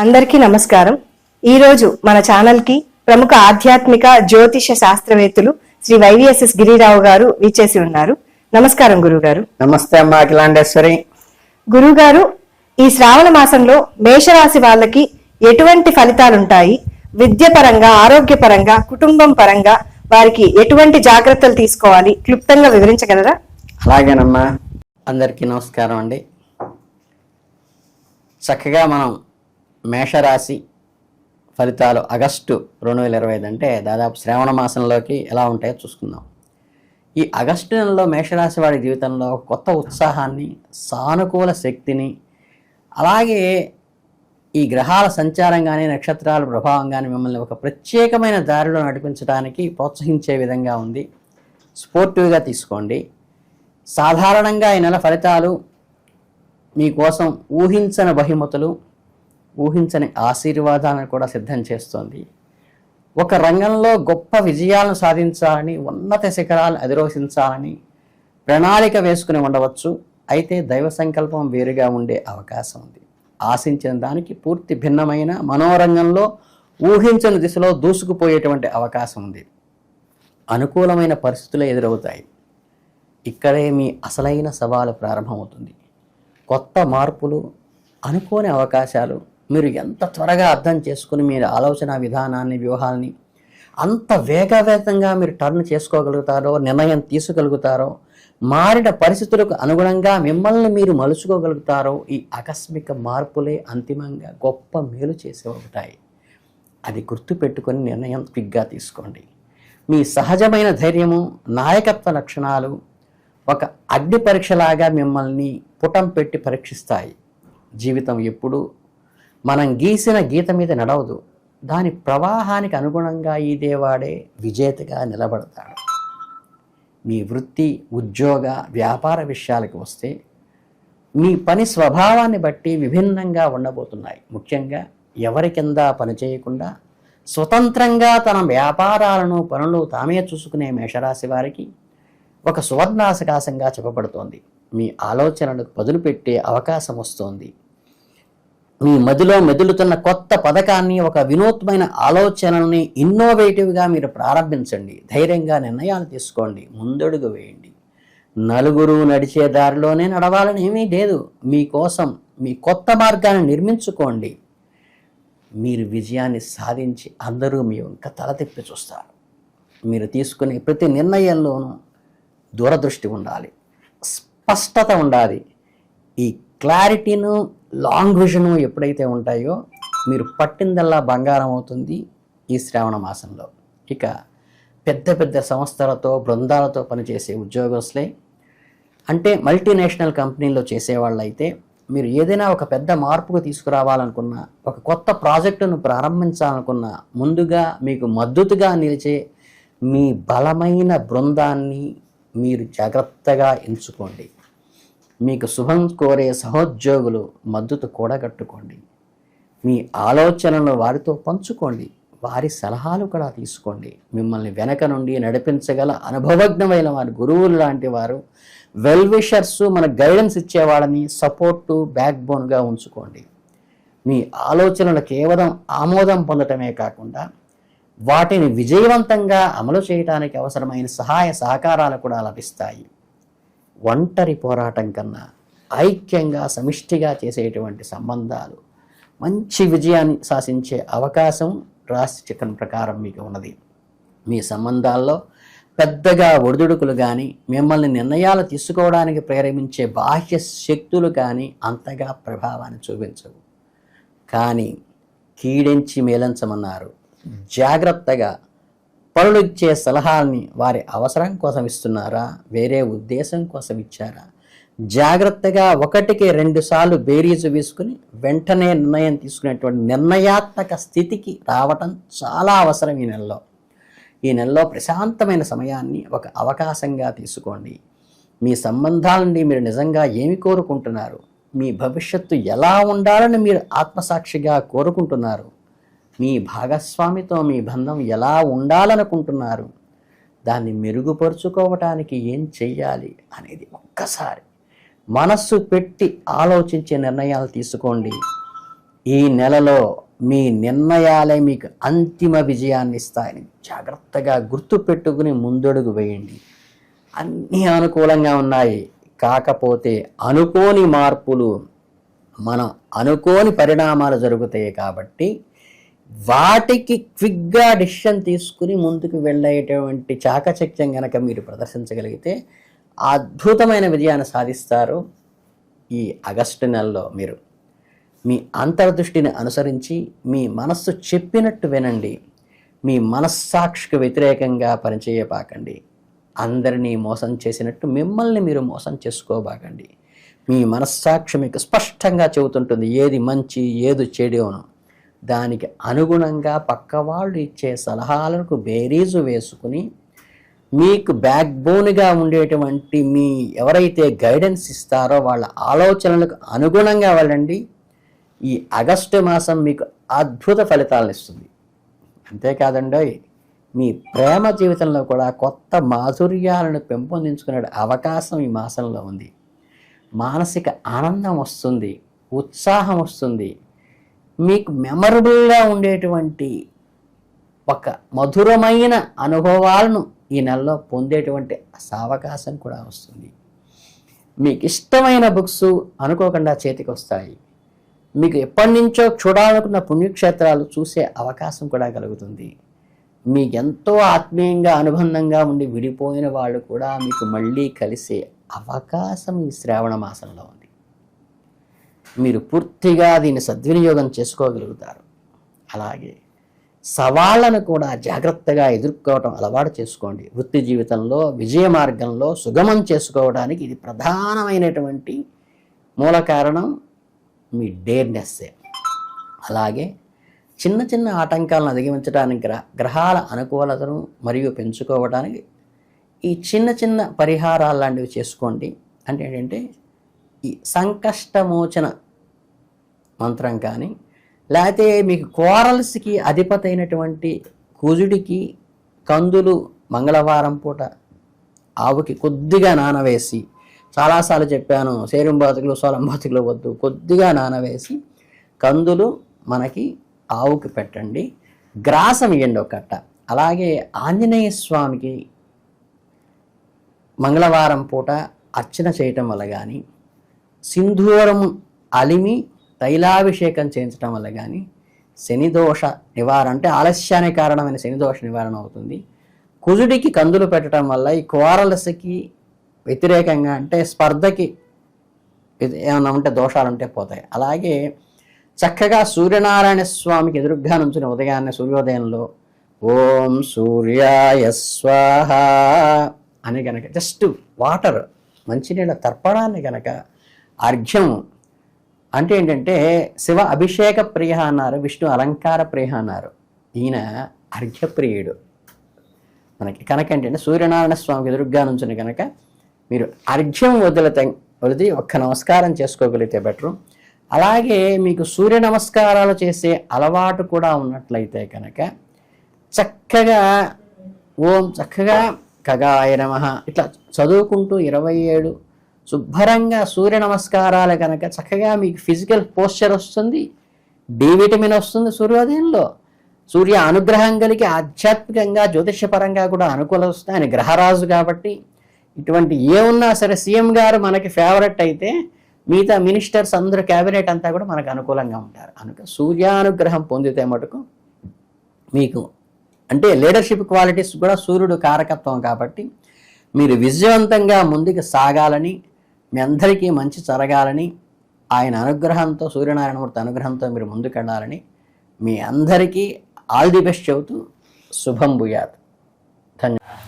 అందరికీ నమస్కారం. ఈరోజు మన ఛానల్కి ప్రముఖ ఆధ్యాత్మిక జ్యోతిష శాస్త్రవేత్తలు శ్రీ వైవిఎస్ఎస్ గిరిరావు గారు విచ్చేసి ఉన్నారు. నమస్కారం గురుగారు. నమస్తే అమ్మా అఖిలాండేశ్వరి. గురుగారు ఈ శ్రావణ మాసంలో మేషరాశి వాళ్ళకి ఎటువంటి ఫలితాలుంటాయి? విద్య పరంగా ఆరోగ్యపరంగా కుటుంబం పరంగా వారికి ఎటువంటి జాగ్రత్తలు తీసుకోవాలి? క్లుప్తంగా వివరించగలరా? అలాగేనమ్మా అందరికీ నమస్కారం అండి. చక్కగా మనం మేషరాశి ఫలితాలు ఆగస్టు రెండు వేల ఇరవై ఐదు అంటే దాదాపు శ్రావణ మాసంలోకి ఎలా ఉంటాయో చూసుకుందాం. ఈ ఆగస్టు నెలలో మేషరాశి వాడి జీవితంలో కొత్త ఉత్సాహాన్ని సానుకూల శక్తిని అలాగే ఈ గ్రహాల సంచారం కానీ నక్షత్రాల ప్రభావం కానీ మిమ్మల్ని ఒక ప్రత్యేకమైన దారిలో నడిపించడానికి ప్రోత్సహించే విధంగా ఉంది. స్పోర్టివ్గా తీసుకోండి. సాధారణంగా ఈ నెల ఫలితాలు మీకోసం ఊహించని బహుమతులు ఊహించని ఆశీర్వాదాలను కూడా సిద్ధం చేస్తోంది. ఒక రంగంలో గొప్ప విజయాలను సాధించాలని ఉన్నత శిఖరాలను అధిరోహించాలని ప్రణాళిక వేసుకుని ఉండవచ్చు. అయితే దైవ సంకల్పం వేరుగా ఉండే అవకాశం ఉంది. ఆశించిన దానికి పూర్తి భిన్నమైన మనోరంగంలో ఊహించని దిశలో దూసుకుపోయేటువంటి అవకాశం ఉంది. అనుకూలమైన పరిస్థితులు ఎదురవుతాయి. ఇక్కడే మీ అసలైన సవాలు ప్రారంభమవుతుంది. కొత్త మార్పులు అనుకోని అవకాశాలు మీరు ఎంత త్వరగా అర్థం చేసుకుని మీరు ఆలోచన విధానాన్ని వ్యూహాల్ని అంత వేగవేగంగా మీరు టర్న్ చేసుకోగలుగుతారో నిర్ణయం తీసుకోగలుగుతారో మారిన పరిస్థితులకు అనుగుణంగా మిమ్మల్ని మీరు మలుచుకోగలుగుతారో ఈ ఆకస్మిక మార్పులే అంతిమంగా గొప్ప మేలు చేసే ఉంటాయి అది గుర్తుపెట్టుకొని నిర్ణయం క్విక్గా తీసుకోండి. మీ సహజమైన ధైర్యము నాయకత్వ లక్షణాలు ఒక అగ్ని పరీక్షలాగా మిమ్మల్ని పుటం పెట్టి పరీక్షిస్తాయి. జీవితం ఎప్పుడూ మనం గీసిన గీత మీద నడవదు. దాని ప్రవాహానికి అనుగుణంగా ఈదేవాడే విజేతగా నిలబడతాడు. మీ వృత్తి ఉద్యోగ వ్యాపార విషయాలకు వస్తే మీ పని స్వభావాన్ని బట్టి విభిన్నంగా ఉండబోతున్నాయి. ముఖ్యంగా ఎవరి కింద పనిచేయకుండా స్వతంత్రంగా తన వ్యాపారాలను పనులు తామే చూసుకునే మేషరాశి వారికి ఒక సువర్ణాసకాశంగా చెప్పబడుతోంది. మీ ఆలోచనలకు పదులు పెట్టే అవకాశం వస్తోంది. మీ మదిలో మెదులుతున్న కొత్త పథకాన్ని ఒక వినూత్మైన ఆలోచనల్ని ఇన్నోవేటివ్గా మీరు ప్రారంభించండి. ధైర్యంగా నిర్ణయాలు తీసుకోండి. ముందడుగు వేయండి. నలుగురు నడిచే దారిలోనే నడవాలని ఏమీ లేదు. మీకోసం మీ కొత్త మార్గాన్ని నిర్మించుకోండి. మీరు విజయాన్ని సాధించి అందరూ మీ వంక తల తిప్పి చూస్తారు. మీరు తీసుకునే ప్రతి నిర్ణయంలోనూ దూరదృష్టి ఉండాలి. స్పష్టత ఉండాలి. ఈ క్లారిటీను లాంగ్ విజను ఎప్పుడైతే ఉంటాయో మీరు పట్టిందల్లా బంగారం అవుతుంది ఈ శ్రావణ మాసంలో. ఇక పెద్ద పెద్ద సంస్థలతో బృందాలతో పనిచేసే ఉద్యోగస్తులే. అంటే మల్టీనేషనల్ కంపెనీల్లో చేసేవాళ్ళైతే మీరు ఏదైనా ఒక పెద్ద మార్పుకు తీసుకురావాలనుకున్న ఒక కొత్త ప్రాజెక్టును ప్రారంభించాలనుకున్న ముందుగా మీకు మద్దతుగా నిలిచే మీ బలమైన బృందాన్ని మీరు జాగ్రత్తగా ఎంచుకోండి. మీకు శుభం కోరే సహోద్యోగులు మద్దతు కూడగట్టుకోండి మీ ఆలోచనలను వారితో పంచుకోండి. వారి సలహాలు కూడా తీసుకోండి. మిమ్మల్ని వెనక నుండి నడిపించగల అనుభవజ్ఞమైన వారి గురువులు లాంటి వారు వెల్ విషర్స్ మన గైడెన్స్ ఇచ్చేవాళ్ళని సపోర్టు బ్యాక్ బోన్గా ఉంచుకోండి. మీ ఆలోచనలు కేవలం ఆమోదం పొందటమే కాకుండా వాటిని విజయవంతంగా అమలు చేయడానికి అవసరమైన సహాయ సహకారాలు కూడా లభిస్తాయి. ఒంటరి పోరాటం కన్నా ఐక్యంగా సమిష్టిగా చేసేటువంటి సంబంధాలు మంచి విజయాన్ని శాసించే అవకాశం రాశి చక్రం ప్రకారం మీకు ఉన్నది. మీ సంబంధాల్లో పెద్దగా ఒడిదుడుకులు కానీ మిమ్మల్ని నిర్ణయాలు తీసుకోవడానికి ప్రేరేపించే బాహ్య శక్తులు కానీ అంతగా ప్రభావాన్ని చూపించవు. కానీ కీడించి మేలించమన్నారు. జాగ్రత్తగా పనులు ఇచ్చే సలహాల్ని వారి అవసరం కోసం ఇస్తున్నారా? వేరే ఉద్దేశం కోసం ఇచ్చారా? జాగ్రత్తగా ఒకటికి రెండుసార్లు బేరీజు వేసుకుని వెంటనే నిర్ణయం తీసుకునేటువంటి నిర్ణయాత్మక స్థితికి రావటం చాలా అవసరం ఈ నెలలో. ఈ నెలలో ప్రశాంతమైన సమయాన్ని ఒక అవకాశంగా తీసుకోండి. మీ సంబంధాల నుండి మీరు నిజంగా ఏమి కోరుకుంటున్నారు? మీ భవిష్యత్తు ఎలా ఉండాలని మీరు ఆత్మసాక్షిగా కోరుకుంటున్నారు? మీ భాగస్వామితో మీ బంధం ఎలా ఉండాలనుకుంటున్నారు? దాన్ని మెరుగుపరుచుకోవటానికి ఏం చెయ్యాలి అనేది ఒక్కసారి మనస్సు పెట్టి ఆలోచించే నిర్ణయాలు తీసుకోండి. ఈ నెలలో మీ నిర్ణయాలే మీకు అంతిమ విజయాన్ని ఇస్తాయని జాగ్రత్తగా గుర్తు పెట్టుకుని ముందడుగు వేయండి. అన్నీ అనుకూలంగా ఉన్నాయి. కాకపోతే అనుకోని మార్పులు మనం అనుకోని పరిణామాలు జరుగుతాయి కాబట్టి వాటికి క్విక్గా డిసిషన్ తీసుకుని ముందుకు వెళ్ళేటువంటి చాకచక్యం కనుక మీరు ప్రదర్శించగలిగితే అద్భుతమైన విజయాన్ని సాధిస్తారు ఈ ఆగస్టు నెలలో మీరు. మీ అంతర్దృష్టిని అనుసరించి మీ మనస్సు చెప్పినట్టు వినండి. మీ మనస్సాక్షికి వ్యతిరేకంగా పనిచేయబాకండి. అందరినీ మోసం చేసినట్టు మిమ్మల్ని మీరు మోసం చేసుకోబాకండి. మీ మనస్సాక్షి మీకు స్పష్టంగా చెబుతుంటుంది ఏది మంచి ఏది చెడును దానికి అనుగుణంగా పక్కవాళ్ళు ఇచ్చే సలహాలకు బేరీజు వేసుకుని మీకు బ్యాక్ బోన్గా ఉండేటువంటి మీ ఎవరైతే గైడెన్స్ ఇస్తారో వాళ్ళ ఆలోచనలకు అనుగుణంగా వెళ్ళండి. ఈ ఆగస్టు మాసం మీకు అద్భుత ఫలితాలను ఇస్తుంది. అంతేకాదండి మీ ప్రేమ జీవితంలో కూడా కొత్త మాధుర్యాలను పెంపొందించుకునే అవకాశం ఈ మాసంలో ఉంది. మానసిక ఆనందం వస్తుంది ఉత్సాహం వస్తుంది. మీకు మెమరబుల్గా ఉండేటువంటి ఒక మధురమైన అనుభవాలను ఈ నెలలో పొందేటువంటి సావకాశం కూడా వస్తుంది. మీకు ఇష్టమైన బుక్స్ అనుకోకుండా చేతికి వస్తాయి. మీకు ఎప్పటి నుంచో చూడాలనుకున్న పుణ్యక్షేత్రాలు చూసే అవకాశం కూడా కలుగుతుంది. మీకు ఎంతో ఆత్మీయంగా అనుబంధంగా ఉండి విడిపోయిన వాళ్ళు కూడా మీకు మళ్ళీ కలిసే అవకాశం ఈ శ్రావణ మాసంలో ఉంది. మీరు పూర్తిగా దీన్ని సద్వినియోగం చేసుకోగలుగుతారు. అలాగే సవాళ్ళను కూడా జాగ్రత్తగా ఎదుర్కోవటం అలవాటు చేసుకోండి. వృత్తి జీవితంలో విజయ మార్గంలో సుగమం చేసుకోవడానికి ఇది ప్రధానమైనటువంటి మూల కారణం మీ డేర్నెస్సే అలాగే చిన్న చిన్న ఆటంకాలను అధిగమించడానికి గ్రహాల అనుకూలతను మరియు పెంచుకోవడానికి ఈ చిన్న చిన్న పరిహారాలు లాంటివి చేసుకోండి. అంటే ఏంటంటే ఈ సంకష్టమోచన మంత్రం కానీ లేకపోతే మీకు కోరల్స్కి అధిపతి అయినటువంటి కుజుడికి కందులు మంగళవారం పూట ఆవుకి కొద్దిగా నానవేసి చాలాసార్లు చెప్పాను సేరం బాతుకులు సోలం బాతుకులు వద్దు కొద్దిగా నానవేసి కందులు మనకి ఆవుకి పెట్టండి. గ్రాసం ఇవ్వండి ఒక కట్ట అలాగే ఆంజనేయ స్వామికి మంగళవారం పూట అర్చన చేయటం వల్ల కానీ సింధూరం అలిమి తైలాభిషేకం చేయించడం వల్ల కానీ శనిదోష నివారణ అంటే ఆలస్యానికి కారణమైన శనిదోష నివారణ అవుతుంది. కుజుడికి కందులు పెట్టడం వల్ల ఈ కోరలసకి వ్యతిరేకంగా అంటే స్పర్ధకి ఏమైనా ఏమన్నా ఉంటే దోషాలు ఉంటే పోతాయి. అలాగే చక్కగా సూర్యనారాయణ స్వామికి ఎదురుగ్గా నుంచిన ఉదయాన్నే సూర్యోదయంలో ఓం సూర్యాయ స్వాహ అని గనక జస్ట్ వాటర్ మంచినీళ్ళ తర్పణాన్ని గనక అర్ఘ్యం. అంటే ఏంటంటే శివ అభిషేక ప్రియ అన్నారు విష్ణు అలంకార ప్రియ అన్నారు. ఈయన అర్ఘ్యప్రియుడు. మనకి కనుక ఏంటంటే సూర్యనారాయణ స్వామికి ఎదురుగ్గా నుంచుని కనుక మీరు అర్ఘ్యం వదిలితే వదిలి ఒక్క నమస్కారం చేసుకోగలిగితే బెటరు. అలాగే మీకు సూర్య నమస్కారాలు చేసే అలవాటు కూడా ఉన్నట్లయితే కనుక చక్కగా ఓం చక్కగా కగాయ నమ. ఇట్లా చదువుకుంటూ ఇరవై ఏడు శుభ్రంగా సూర్య నమస్కారాలు కనుక చక్కగా మీకు ఫిజికల్ పోస్చర్ వస్తుంది డి విటమిన్ వస్తుంది సూర్యోదయంలో. సూర్య అనుగ్రహం కలిగి ఆధ్యాత్మికంగా జ్యోతిషపరంగా కూడా అనుకూలం వస్తుంది. ఆయన గ్రహరాజు కాబట్టి ఇటువంటి ఏమున్నా సరే సీఎం గారు మనకి ఫేవరెట్ అయితే మిగతా మినిస్టర్స్ అందరూ క్యాబినెట్ అంతా కూడా మనకు అనుకూలంగా ఉంటారు. కనుక సూర్యానుగ్రహం పొందితే మటుకు మీకు అంటే లీడర్షిప్ క్వాలిటీస్ కూడా సూర్యుడు కారకత్వం కాబట్టి మీరు విజయవంతంగా ముందుకు సాగాలని మీ అందరికీ మంచి జరగాలని ఆయన అనుగ్రహంతో సూర్యనారాయణమూర్తి అనుగ్రహంతో మీరు ముందుకెళ్ళాలని మీ అందరికీ ఆల్ ది బెస్ట్ చెబుతూ శుభం భూయాత్. ధన్యవాదాలు.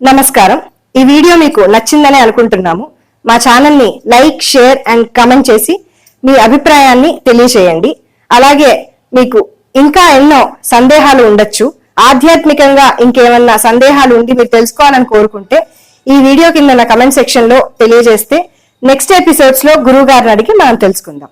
నమస్కారం. ఈ వీడియో మీకు నచ్చిందని అనుకుంటున్నాము. మా ఛానల్ని లైక్ షేర్ అండ్ కమెంట్ చేసి మీ అభిప్రాయాన్ని తెలియచేయండి అలాగే మీకు ఇంకా ఎన్నో సందేహాలు ఉండొచ్చు. ఆధ్యాత్మికంగా ఇంకేమన్నా సందేహాలు ఉండి మీరు తెలుసుకోవాలని కోరుకుంటే ఈ వీడియో కింద కమెంట్ సెక్షన్లో తెలియజేస్తే నెక్స్ట్ ఎపిసోడ్స్లో గురువు గారిని అడిగి మనం తెలుసుకుందాం.